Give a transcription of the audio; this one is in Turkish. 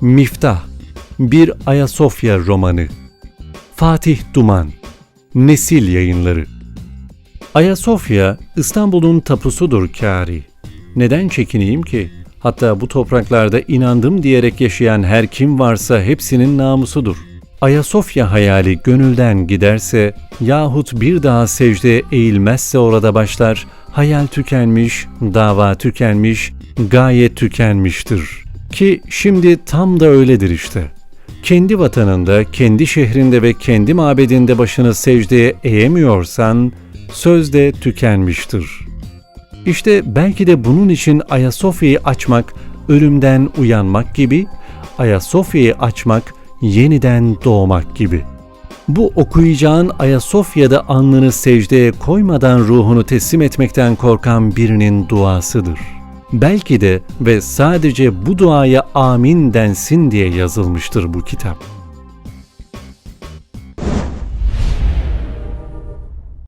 Miftah Bir Ayasofya romanı Fatih Duman Nesil yayınları Ayasofya İstanbul'un tapusudur kâri. Neden çekineyim ki? Hatta bu topraklarda inandım diyerek yaşayan her kim varsa hepsinin namusudur. Ayasofya hayali gönülden giderse yahut bir daha secdeye eğilmezse orada başlar, hayal tükenmiş, dava tükenmiş, gayet tükenmiştir. Ki şimdi tam da öyledir işte. Kendi vatanında, kendi şehrinde ve kendi mabedinde başını secdeye eğemiyorsan, sözde tükenmiştir. İşte belki de bunun için Ayasofya'yı açmak, ölümden uyanmak gibi, Ayasofya'yı açmak, yeniden doğmak gibi. Bu okuyacağın Ayasofya'da alnını secdeye koymadan ruhunu teslim etmekten korkan birinin duasıdır. Belki de ve sadece bu duaya amin densin diye yazılmıştır bu kitap.